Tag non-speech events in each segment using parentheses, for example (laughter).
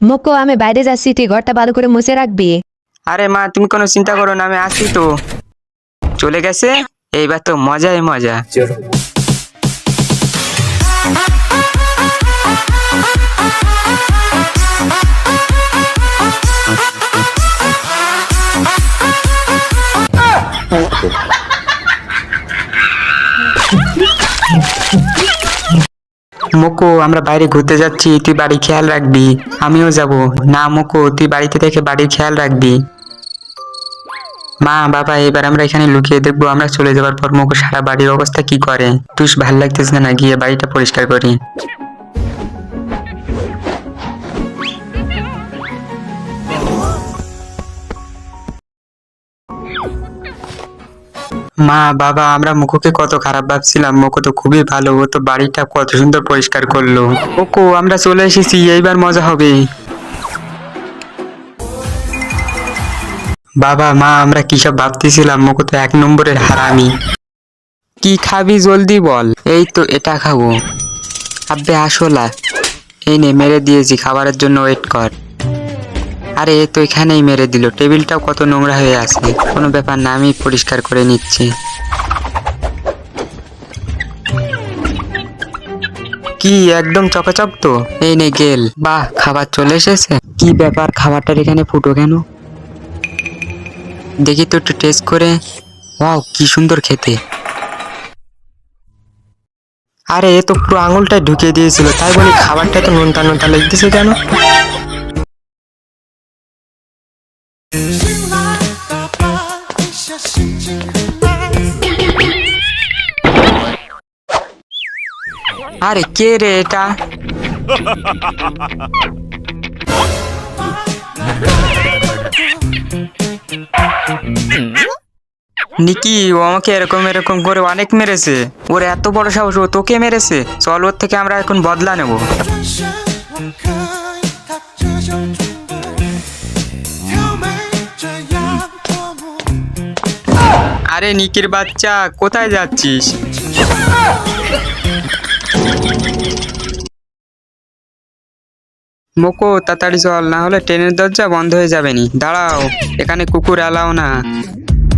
মোকো আমি বাইরে যাচ্ছি তুই ঘরটা ভালো করে মুছে রাখবি। আরে মা তুমি কোনো চিন্তা করো না আমি আসি তো। চলে গেছে? এইবার তো মজাই মজা। (laughs) মোকো, আমরা বাইরে ঘুরতে যাচ্ছি, তুই বাড়ি খেয়াল রাখবি। আমিও যাব। না মোকো, তুই বাড়িতে থেকে বাড়ির খেয়াল রাখবি। মা, বাবা, এবার আমরা এখানে লুকিয়ে দেখব, আমরা চলে যাওয়ার পর মোকো সারা বাড়ির অবস্থা কি করে। তুই ভালো লাগতেছে না, গিয়ে বাড়িটা পরিষ্কার করি। মা বাবা আমরা মুখোকে কত খারাপ ভাবছিলাম। মুখো তো খুবই ভালো ও তো বাড়িটা কত সুন্দর পরিষ্কার করল। ওকো আমরা চলে এসেছি এইবার মজা হবে। বাবা মা আমরা কি সব ভাবতেছিলাম মুখো তো এক নম্বরের হারামি। কি খাবি জলদি বল। এই তো এটা খাব। আব্বে আসোলা। এই নে মেরে দিয়েছি খাবারের জন্য ওয়েট কর। আরে, তো এখানেই মেরে দিল। টেবিলটাও কত নোংরা হয়ে আছে। কোনো ব্যাপার না, আমি পরিষ্কার করে নিচ্ছি। কি, একদম চকাচক তো? এই নে, গেল। বাহ, খাবার চলে এসেছে। কি ব্যাপার, খাবারটার এখানে ফুটো কেন? দেখি তো একটু টেস্ট করে। ওয়াও, কি সুন্দর খেতে। আরে, এ তো পুরো আঙুলটাই ঢুকিয়ে দিয়েছিল। তাই বলি, খাবারটা তো নুনটা নুনটা লেগতেছে কেন? আরে কে রে এটা? নিকি, ও আমাকে এরকম এরকম করে অনেক মেরেছে। ওর এত বড় সাহস, ও তোকে মেরেছে। চল ওর থেকে আমরা এখন বদলা নেব। আরে নিকির বাচ্চা, কোথায় যাচ্ছিস? মোকো তাড়াতাড়ি চল না হলে ট্রেনের দরজা বন্ধ হয়ে যাবে নি। দাঁড়াও এখানে কুকুর এলাও না।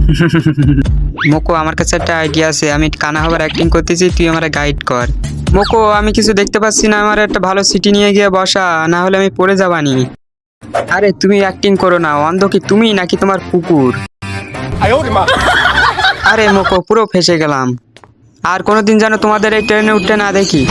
(laughs) মোকো আমার কাছে একটা আইডিয়া আছে আমি কানা হবার অ্যাক্টিং করতেছি তুই আমার গাইড কর। মোকো আমি কিছু দেখতে পাচ্ছি না আমার একটা ভালো সিটি নিয়ে গিয়ে বসা না হলে আমি পড়ে যাবানি আরে তুমি অ্যাক্টিং করো না অন্ধ কি তুমি নাকি তোমার কুকুর? আরে মোকো পুরো ফেসে গেলাম। আর কোনোদিন যেন তোমাদের এই ট্রেনে উঠতে না দেখি।